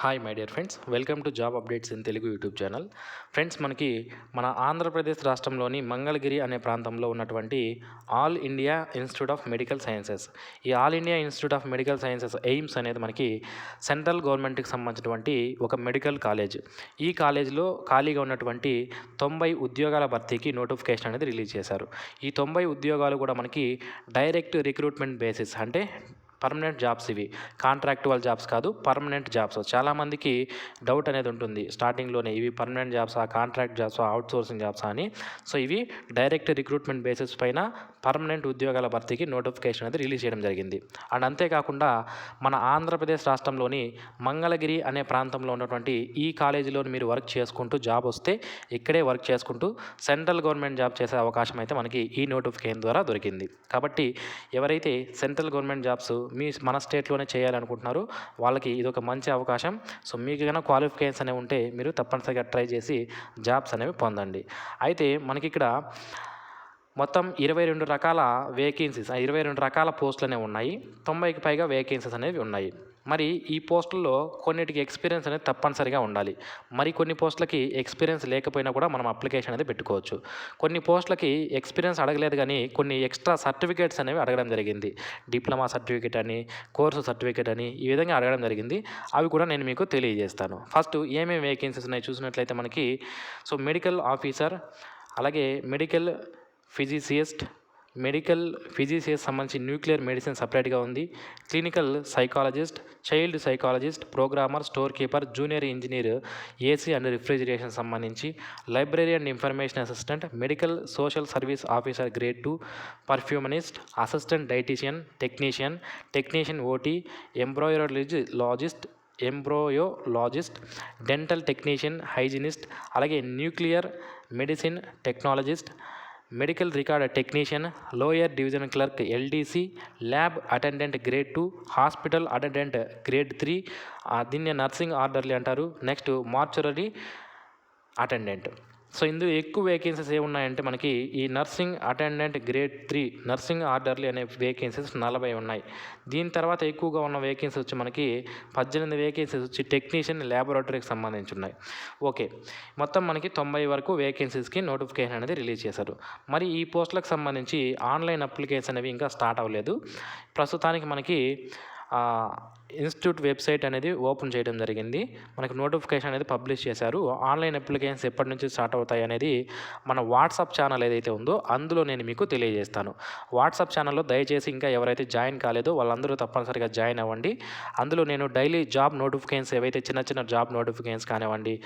Hi my dear friends. Welcome to job updates in Telugu YouTube channel. Friends మనకి మన ఆంధ్రప్రదేశ్ రాష్ట్రంలోని మంగళగిరి అనే ప్రాంతంలో ఉన్నటువంటి all India institute of medical sciences. ఈ all India institute of medical sciences AIIMS అనేది మనకి సెంట్రల్ గవర్నమెంట్కి సంబంధించినటువంటి ఒక మెడికల్ కాలేజ్. ఈ కాలేజ్లో ఖాళీగా ఉన్నటువంటి తొంభై ఉద్యోగాల భర్తీకి నోటిఫికేషన్ అనేది రిలీజ్ చేశారు. ఈ తొంభై ఉద్యోగాలు కూడా మనకి డైరెక్ట్ రిక్రూట్మెంట్ బేసిస్ అంటే పర్మనెంట్ జాబ్స్ ఇవి. కాంట్రాక్టువల్ జాబ్స్ కాదు పర్మనెంట్ జాబ్స్. చాలామందికి డౌట్ అనేది ఉంటుంది. స్టార్టింగ్లోనే ఇవి పర్మనెంట్ జాబ్సా కాంట్రాక్ట్ జాబ్సా అవుట్ సోర్సింగ్ జాబ్సా అని. సో ఇవి డైరెక్ట్ రిక్రూట్మెంట్ బేసిస్ పైన పర్మనెంట్ ఉద్యోగాల భర్తీకి నోటిఫికేషన్ అనేది రిలీజ్ చేయడం జరిగింది. అండ్ అంతేకాకుండా మన ఆంధ్రప్రదేశ్ రాష్ట్రంలోని మంగళగిరి అనే ప్రాంతంలో ఉన్నటువంటి ఈ కాలేజీలో మీరు వర్క్ చేసుకుంటూ జాబ్ వస్తే ఇక్కడే వర్క్ చేసుకుంటూ సెంట్రల్ గవర్నమెంట్ జాబ్ చేసే అవకాశం అయితే మనకి ఈ నోటిఫికేషన్ ద్వారా దొరికింది. కాబట్టి ఎవరైతే సెంట్రల్ గవర్నమెంట్ జాబ్స్ మీ మన స్టేట్లోనే చేయాలనుకుంటున్నారు. వాళ్ళకి ఇది ఒక మంచి అవకాశం. సో మీకు కన్నా క్వాలిఫికేషన్స్ అనేవి ఉంటే మీరు తప్పనిసరిగా ట్రై చేసి జాబ్స్ అనేవి పొందండి. అయితే మనకి ఇక్కడ మొత్తం ఇరవై రెండు రకాల వేకెన్సీస్ ఇరవై రెండు రకాల పోస్టులు అనేవి ఉన్నాయి. తొంభైకి పైగా వేకెన్సీస్ అనేవి ఉన్నాయి. మరి ఈ పోస్టుల్లో కొన్నిటికి ఎక్స్పీరియన్స్ అనేది తప్పనిసరిగా ఉండాలి. మరి కొన్ని పోస్టులకి ఎక్స్పీరియన్స్ లేకపోయినా కూడా మనం అప్లికేషన్ అనేది పెట్టుకోవచ్చు. కొన్ని పోస్టులకి ఎక్స్పీరియన్స్ అడగలేదు కానీ కొన్ని ఎక్స్ట్రా సర్టిఫికేట్స్ అనేవి అడగడం జరిగింది. డిప్లొమా సర్టిఫికేట్ అని కోర్సు సర్టిఫికేట్ అని ఈ విధంగా అడగడం జరిగింది. అవి కూడా నేను మీకు తెలియజేస్తాను. ఫస్ట్ ఏమేమి వేకెన్సీస్ ఉన్నాయి చూసినట్లయితే మనకి సో మెడికల్ ఆఫీసర్ అలాగే మెడికల్ ఫిజిసియస్ట్ మెడికల్ ఫిజిసియస్ సంబంధించి న్యూక్లియర్ మెడిసిన్ సపరేట్గా ఉంది. Clinical psychologist child psychologist programmer store keeper junior engineer AC and refrigeration సంబంధించి library and information assistant medical social service officer grade two perfusionist assistant dietitian technician technician OT embryologist embryologist dental technician hygienist అలాగే nuclear medicine technologist medical record technician lower division clerk LDC lab attendant grade two hospital attendant grade three దీన్ని nursing orderly అంటారు. Next mortuary attendant. So ఇందులో ఎక్కువ vacancies ఏమున్నాయంటే మనకి ఈ nursing attendant grade three nursing orderly అనే vacancies నలభై ఉన్నాయి. దీని తర్వాత ఎక్కువగా ఉన్న వేకెన్సీ వచ్చి మనకి పద్దెనిమిది వేకెన్సీస్ వచ్చి టెక్నీషియన్ ల్యాబొరేటరీకి సంబంధించి ఉన్నాయి. ఓకే మొత్తం మనకి తొంభై వరకు వేకెన్సీస్కి నోటిఫికేషన్ అనేది రిలీజ్ చేశారు. మరి ఈ పోస్టులకు సంబంధించి ఆన్లైన్ అప్లికేషన్ అనేవి ఇంకా స్టార్ట్ అవ్వలేదు. ప్రస్తుతానికి మనకి ఇన్స్టిట్యూట్ వెబ్సైట్ అనేది ఓపెన్ చేయడం జరిగింది. మనకు నోటిఫికేషన్ అనేది పబ్లిష్ చేశారు. ఆన్లైన్ అప్లికేషన్స్ ఎప్పటి నుంచి స్టార్ట్ అవుతాయి అనేది మన వాట్సాప్ ఛానల్ ఏదైతే ఉందో అందులో నేను మీకు తెలియజేస్తాను. వాట్సాప్ ఛానల్లో దయచేసి ఇంకా ఎవరైతే జాయిన్ కాలేదో వాళ్ళందరూ తప్పనిసరిగా జాయిన్ అవ్వండి. అందులో నేను డైలీ జాబ్ నోటిఫికేషన్స్ ఏవైతే చిన్న చిన్న జాబ్ నోటిఫికేషన్స్ కానివ్వండి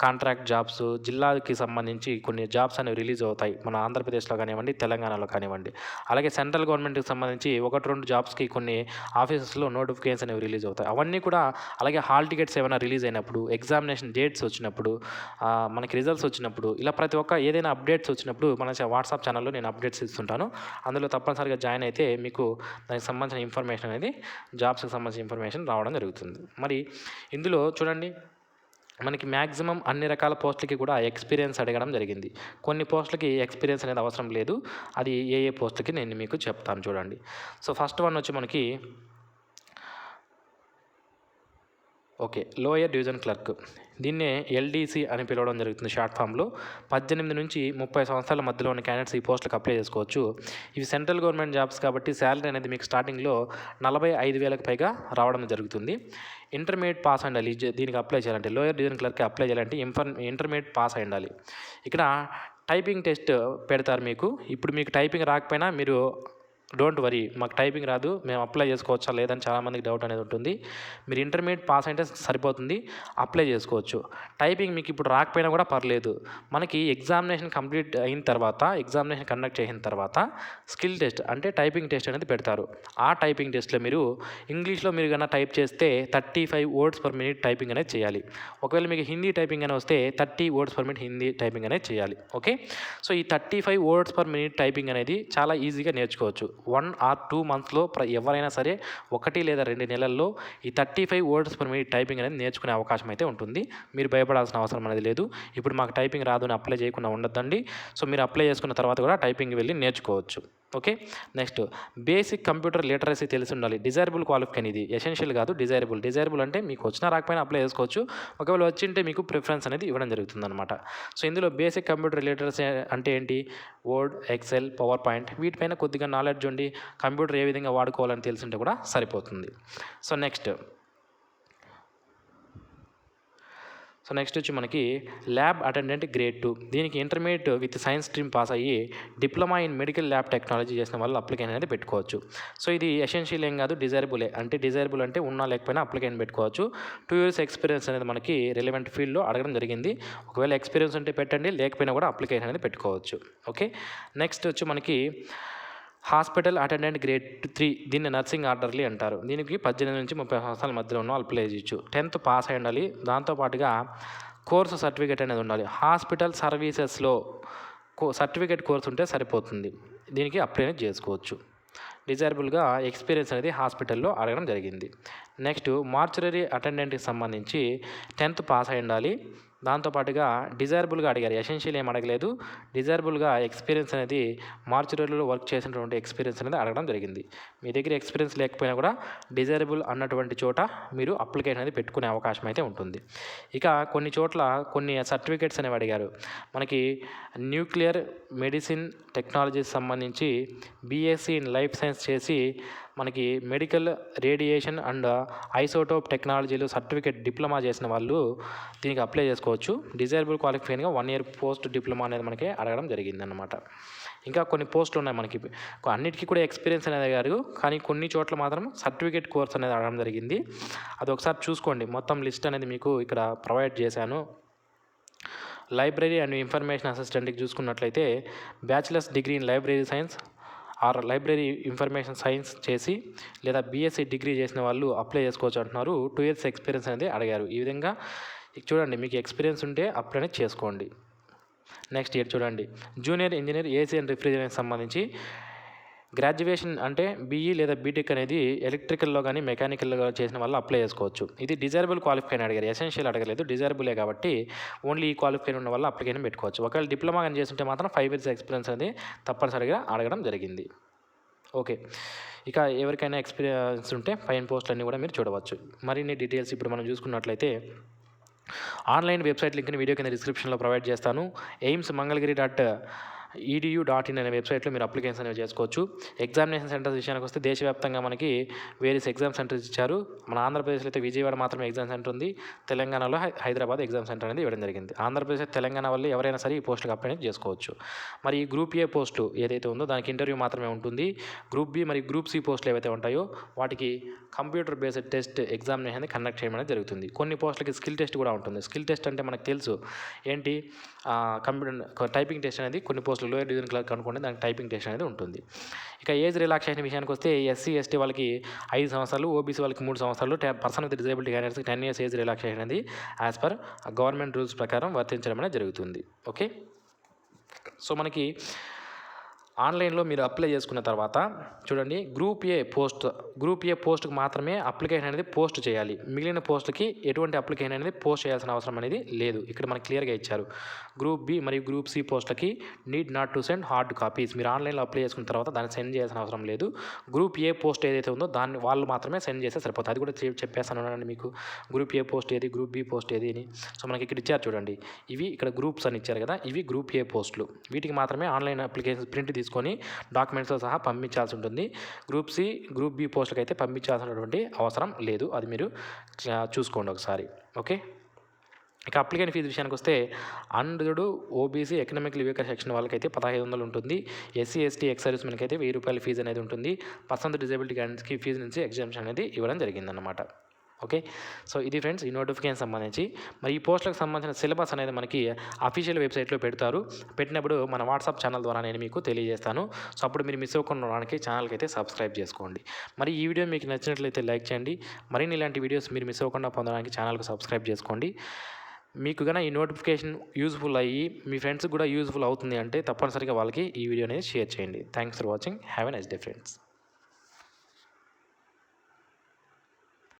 కాంట్రాక్ట్ జాబ్స్ జిల్లాకి సంబంధించి కొన్ని జాబ్స్ అనేవి రిలీజ్ అవుతాయి. మన ఆంధ్రప్రదేశ్లో కానివ్వండి తెలంగాణలో కానివ్వండి. అలాగే సెంట్రల్ గవర్నమెంట్కి సంబంధించి ఒకటి రెండు జాబ్స్కి కొన్ని ఆఫీసెస్లో నోటిఫికేషన్స్ అనేవి రిలీజ్ అవుతాయి. అవన్నీ కూడా అలాగే హాల్ టికెట్స్ ఏమైనా రిలీజ్ అయినప్పుడు ఎగ్జామినేషన్ డేట్స్ వచ్చినప్పుడు మనకి రిజల్ట్స్ వచ్చినప్పుడు ఇలా ప్రతి ఒక్క ఏదైనా అప్డేట్స్ వచ్చినప్పుడు మన వాట్సాప్ ఛానల్లో నేను అప్డేట్స్ ఇస్తుంటాను. అందులో తప్పనిసరిగా జాయిన్ అయితే మీకు దానికి సంబంధించిన ఇన్ఫర్మేషన్ అనేది జాబ్స్కి సంబంధించిన ఇన్ఫర్మేషన్ రావడం జరుగుతుంది. మరి ఇందులో చూడండి మనకి మ్యాక్సిమం అన్ని రకాల పోస్టులకి కూడా ఎక్స్పీరియన్స్ అడగడం జరిగింది. కొన్ని పోస్టులకి ఎక్స్పీరియన్స్ అనేది అవసరం లేదు. అది ఏ ఏ పోస్టులకి నేను మీకు చెప్తాను చూడండి. సో ఫస్ట్ వన్ వచ్చి మనకి ఓకే లోయర్ డివిజన్ క్లర్క్. దీన్నే ఎల్డీసీ అని పిలవడం జరుగుతుంది షార్ట్ ఫామ్లో. పద్దెనిమిది నుంచి ముప్పై సంవత్సరాల మధ్యలో ఉన్న క్యాండిడేట్స్ ఈ పోస్టులకు అప్లై చేసుకోవచ్చు. ఇవి సెంట్రల్ గవర్నమెంట్ జాబ్స్ కాబట్టి శాలరీ అనేది మీకు స్టార్టింగ్లో నలభై ఐదు వేలకు పైగా రావడం జరుగుతుంది. ఇంటర్మీడియట్ పాస్ అయి ఉండాలి దీనికి అప్లై చేయాలంటే లోయర్ డివిజన్ క్లర్క్కి అప్లై చేయాలంటే ఇన్ఫర్ ఇంటర్మీడియట్ పాస్ అయి ఉండాలి ఇక్కడ టైపింగ్ టెస్ట్ పెడతారు మీకు. ఇప్పుడు మీకు టైపింగ్ రాకపోయినా మీరు డోంట్ వరీ మాకు టైపింగ్ రాదు మేము అప్లై చేసుకోవచ్చా లేదని చాలామందికి డౌట్ అనేది ఉంటుంది. మీరు ఇంటర్మీడియట్ పాస్ అయితే సరిపోతుంది అప్లై చేసుకోవచ్చు. టైపింగ్ మీకు ఇప్పుడు రాకపోయినా కూడా పర్లేదు. మనకి ఎగ్జామినేషన్ కంప్లీట్ అయిన తర్వాత ఎగ్జామినేషన్ కండక్ట్ చేసిన తర్వాత స్కిల్ టెస్ట్ అంటే టైపింగ్ టెస్ట్ అనేది పెడతారు. ఆ టైపింగ్ టెస్ట్లో మీరు ఇంగ్లీష్లో మీరు కన్నా టైప్ చేస్తే thirty five words per minute typing అనేది చేయాలి. ఒకవేళ మీకు హిందీ టైపింగ్ అనేది వస్తే thirty words per minute Hindi typing అనేది చేయాలి. ఓకే? సో ఈ thirty five words per minute typing అనేది చాలా ఈజీగా నేర్చుకోవచ్చు. వన్ ఆర్ టూ మంత్స్లో ఎవరైనా సరే ఒకటి లేదా రెండు నెలల్లో ఈ thirty five words per minute typing అనేది నేర్చుకునే అవకాశం అయితే ఉంటుంది. మీరు భయపడాల్సిన అవసరం అనేది లేదు. ఇప్పుడు మాకు టైపింగ్ రాదు అని అప్లై చేయకుండా ఉండొద్దండి. సో మీరు అప్లై చేసుకున్న తర్వాత కూడా టైపింగ్ వెళ్ళి నేర్చుకోవచ్చు. Okay? Next. Basic computer literacy తెలిసి ఉండాలి. డిజైరబుల్ క్వాలిఫికేషన్ ఇది. ఎసెన్షియల్ కాదు డిజైరబుల్. డిజైరబుల్ అంటే మీకు వచ్చినా రాకపోయినా అప్లై చేసుకోవచ్చు. ఒకవేళ వచ్చింటే మీకు ప్రిఫరెన్స్ అనేది ఇవ్వడం జరుగుతుంది అనమాట సో ఇందులో బేసిక్ కంప్యూటర్ లిటరసీ అంటే ఏంటి? వర్డ్ ఎక్సెల్ పవర్ పాయింట్ వీటిపైన కొద్దిగా నాలెడ్జ్ ఉండి కంప్యూటర్ ఏ విధంగా వాడుకోవాలని తెలిసింటే కూడా సరిపోతుంది. So next. సో నెక్స్ట్ వచ్చి మనకి ల్యాబ్ అటెండెంట్ గ్రేడ్ టూ దీనికి intermediate with science stream pass అయ్యి diploma in medical lab technology చేసిన వాళ్ళు అప్లికేషన్ అనేది పెట్టుకోవచ్చు. సో ఇది ఎసెన్షియల్ ఏం కాదు డిజైరబులే అంటే డిజైరబుల్ అంటే ఉన్నా లేకపోయినా అప్లికేషన్ పెట్టుకోవచ్చు. టూ ఇయర్స్ ఎక్స్పీరియన్స్ అనేది మనకి రిలవెంట్ ఫీల్డ్లో అడగడం జరిగింది. ఒకవేళ ఎక్స్పీరియన్స్ ఉంటే పెట్టండి లేకపోయినా కూడా అప్లికేషన్ అనేది పెట్టుకోవచ్చు. ఓకే నెక్స్ట్ వచ్చి మనకి హాస్పిటల్ అటెండెంట్ గ్రేడ్ త్రీ దీన్ని నర్సింగ్ ఆర్డర్లీ అంటారు. దీనికి పద్దెనిమిది నుంచి ముప్పై సంవత్సరాల మధ్యలో ఉన్న అప్లై చేయొచ్చు టెన్త్ పాస్ అయి ఉండాలి దాంతోపాటుగా కోర్సు సర్టిఫికేట్ అనేది ఉండాలి. హాస్పిటల్ సర్వీసెస్లో కో సర్టిఫికేట్ కోర్స్ ఉంటే సరిపోతుంది. దీనికి అప్లై చేసుకోవచ్చు. డిజైరబుల్గా ఎక్స్పీరియన్స్ అనేది హాస్పిటల్లో అడగడం జరిగింది. నెక్స్ట్ మార్చురరీ అటెండెంట్కి సంబంధించి టెన్త్ పాస్ అయి ఉండాలి దాంతోపాటుగా డిజైరబుల్గా అడిగారు. ఎసెన్షియల్ ఏం అడగలేదు. డిజైరబుల్గా ఎక్స్పీరియన్స్ అనేది మార్చురీలో వర్క్ చేసినటువంటి ఎక్స్పీరియన్స్ అనేది అడగడం జరిగింది. మీ దగ్గర ఎక్స్పీరియన్స్ లేకపోయినా కూడా డిజైరబుల్ అన్నటువంటి చోట మీరు అప్లికేషన్ అనేది పెట్టుకునే అవకాశం అయితే ఉంటుంది. ఇక కొన్ని చోట్ల కొన్ని సర్టిఫికేట్స్ అనేవి అడిగారు. మనకి న్యూక్లియర్ మెడిసిన్ టెక్నాలజీకి సంబంధించి బీఎస్సీ ఇన్ లైఫ్ సైన్స్ చేసి మనకి మెడికల్ రేడియేషన్ అండ్ ఐసోటోప్ టెక్నాలజీలో సర్టిఫికేట్ డిప్లొమా చేసిన వాళ్ళు దీనికి అప్లై చేసుకోవచ్చు. డిజైరబుల్ క్వాలిఫికేషన్గా వన్ ఇయర్ పోస్ట్ డిప్లొమా అనేది మనకి అడగడం జరిగిందనమాట ఇంకా కొన్ని పోస్టులు ఉన్నాయి మనకి. అన్నిటికీ కూడా ఎక్స్పీరియన్స్ అనేది అడిగారు. కానీ కొన్ని చోట్ల మాత్రం సర్టిఫికేట్ కోర్స్ అనేది అడగడం జరిగింది. అది ఒకసారి చూసుకోండి. మొత్తం లిస్ట్ అనేది మీకు ఇక్కడ ప్రొవైడ్ చేశాను. లైబ్రరీ అండ్ ఇన్ఫర్మేషన్ అసిస్టెంట్కి చూసుకున్నట్లయితే bachelor's degree in library science or library information science చేసి లేదా బీఎస్సీ డిగ్రీ చేసిన వాళ్ళు అప్లై చేసుకోవచ్చు అంటున్నారు. టూ ఇయర్స్ ఎక్స్పీరియన్స్ అనేది అడిగారు. ఈ విధంగా చూడండి మీకు ఎక్స్పీరియన్స్ ఉంటే అప్లై అనేది చేసుకోండి. నెక్స్ట్ ఇయర్ చూడండి. Junior engineer AC and refrigeration సంబంధించి గ్రాడ్యుయేషన్ అంటే బీఈ లేదా బీటెక్ అనేది ఎలక్ట్రికల్లో కానీ మెకానికల్లో చేసిన వాళ్ళు అప్లై చేసుకోవచ్చు. ఇది డిజైరబుల్ క్వాలిఫికేషన్ అడిగారు. ఎసెన్షియల్ అడగలేదు. డిజైరబులే కాబట్టి ఓన్లీ ఈ క్వాలిఫికేషన్ ఉన్న వాళ్ళు అప్లికేషన్ పెట్టుకోవచ్చు. ఒకవేళ డిప్లొమా కానీ చేస్తుంటే మాత్రం ఫైవ్ ఇయర్స్ ఎక్స్పీరియన్స్ అనేది తప్పనిసరిగా అడగడం జరిగింది. ఓకే. ఇక ఎవరికైనా ఎక్స్పీరియన్స్ ఉంటే పైన పోస్టులన్నీ కూడా మీరు చూడవచ్చు. మరిన్ని డీటెయిల్స్ ఇప్పుడు మనం చూసుకున్నట్లయితే ఆన్లైన్ వెబ్సైట్ లింక్ని వీడియో కింద డిస్క్రిప్షన్లో ప్రొవైడ్ చేస్తాను. AIIMS Mangalagiri dot edu dot in అనే వెబ్సైట్లో మీరు అప్లికేషన్ అనేవి చేసుకోవచ్చు. ఎగ్జామినేషన్ సెంటర్స్ విషయానికి వస్తే దేశవ్యాప్తంగా మనకి వేరియస్ ఎగ్జామ్ సెంటర్స్ ఇచ్చారు. మన ఆంధ్రప్రదేశ్లో అయితే విజయవాడ మాత్రమే ఎగ్జామ్ సెంటర్ ఉంది. తెలంగాణలో హైదరాబాద్ ఎగ్జామ్ సెంటర్ అనేది ఇవ్వడం జరిగింది. ఆంధ్రప్రదేశ్ తెలంగాణ వల్ల ఎవరైనా సరే ఈ పోస్టులకు అప్లై చేసుకోవచ్చు. మరి ఈ గ్రూప్ ఏ పోస్టు ఏదైతే ఉందో దానికి ఇంటర్వ్యూ మాత్రమే ఉంటుంది. గ్రూప్ బి మరియు గ్రూప్ సి పోస్టులు ఏవైతే ఉంటాయో వాటికి కంప్యూటర్ బేస్డ్ టెస్ట్ ఎగ్జామినేషన్ అనేది కండక్ట్ చేయడం అనేది జరుగుతుంది. కొన్ని పోస్టులకి స్కిల్ టెస్ట్ కూడా ఉంటుంది. స్కిల్ టెస్ట్ అంటే మనకు తెలుసు ఏంటి? కంప్యూటర్ టైపింగ్ టెస్ట్ అనేది కొన్ని పోస్టులు లోయర్ డివిజన్ క్లర్క్ అనుకుంటే దానికి టైపింగ్ టెస్ట్ అనేది ఉంటుంది. ఇక ఏజ్ రిలాక్సేషన్ విషయానికి వస్తే ఎస్సీ ఎస్టీ వాళ్ళకి ఐదు సంవత్సరాలు ఓబీసీ వాళ్ళకి మూడు సంవత్సరాలు పర్సన్ విత్ డిజేబిలిటీ క్యాండిడేట్స్కి టెన్ ఇయర్స్ ఏజ్ రిలాక్సేషన్ అనేది యాజ్ పర్ గవర్నమెంట్ రూల్స్ ప్రకారం వర్తించడం అనేది జరుగుతుంది. ఓకే సో మనకి ఆన్లైన్లో మీరు అప్లై చేసుకున్న తర్వాత చూడండి group A post group A పోస్ట్కి మాత్రమే అప్లికేషన్ అనేది పోస్ట్ చేయాలి. మిగిలిన పోస్టులకి ఎటువంటి అప్లికేషన్ అనేది పోస్ట్ చేయాల్సిన అవసరం అనేది లేదు. ఇక్కడ మనకి క్లియర్గా ఇచ్చారు. గ్రూప్ బి మరియు గ్రూప్ సి పోస్టులకి need not to send hard copies. మీరు ఆన్లైన్లో అప్లై చేసుకున్న తర్వాత దాన్ని సెండ్ చేయాల్సిన అవసరం లేదు. గ్రూప్ ఏ పోస్ట్ ఏదైతే ఉందో దాన్ని వాళ్ళు మాత్రమే సెండ్ చేస్తే సరిపోతుంది. అది కూడా చెప్- చెప్పేస్తాను అండి మీకు. గ్రూప్ ఏ పోస్ట్ ఏది గ్రూప్ బి పోస్ట్ ఏది అని. సో మనకి ఇక్కడ ఇచ్చారు చూడండి. ఇవి ఇక్కడ గ్రూప్స్ అని ఇచ్చారు కదా. ఇవి గ్రూప్ ఏ పోస్టులు. వీటికి మాత్రమే ఆన్లైన్ అప్లికేషన్ ప్రింట్ తీసుకొని డాక్యుమెంట్స్తో సహా పంపించాల్సి ఉంటుంది గ్రూప్ సి గ్రూప్ బి పోస్టులకు అయితే పంపించాల్సినటువంటి అవసరం లేదు. అది మీరు చూసుకోండి ఒకసారి. ఓకే? ఇక అప్లికేషన్ ఫీజు విషయానికి వస్తే అంధుడు ఓబీసీ ఎకనామిక్ వీకర్ సెక్షన్ వాళ్ళకైతే పదహైదు వందలు ఉంటుంది. ఎస్సీ ఎస్టీ ఎక్స్ సర్వీస్ అయితే వెయ్యి రూపాయల ఫీజు అనేది ఉంటుంది. పర్సన్ డిజేబిలిటీ క్యాండిడేట్స్కి ఫీజు నుంచి ఎగ్జామ్షన్ అనేది ఇవ్వడం జరిగిందన్నమాట. ఓకే? సో ఇది ఫ్రెండ్స్ ఈ నోటిఫికేషన్ సంబంధించి. మరి ఈ పోస్టులకు సంబంధించిన సిలబస్ అనేది మనకి అఫీషియల్ వెబ్సైట్లో పెడతారు. పెట్టినప్పుడు మన వాట్సాప్ ఛానల్ ద్వారా నేను మీకు తెలియజేస్తాను. సో అప్పుడు మీరు మిస్ అవ్వకుండా ఉండడానికి ఛానల్కి అయితే సబ్స్క్రైబ్ చేసుకోండి. మరి ఈ వీడియో మీకు నచ్చినట్లయితే లైక్ చేయండి. మరిన్ని ఇలాంటి వీడియోస్ మీరు మిస్ అవ్వకుండా పొందడానికి ఛానల్కి సబ్స్క్రైబ్ చేసుకోండి. మీకు కన్నా ఈ నోటిఫికేషన్ యూజ్ఫుల్ అయ్యి మీ ఫ్రెండ్స్కి కూడా యూజ్ఫుల్ అవుతుంది అంటే తప్పనిసరిగా వాళ్ళకి ఈ వీడియో అనేది షేర్ చేయండి. Thanks for watching. Have a nice day friends.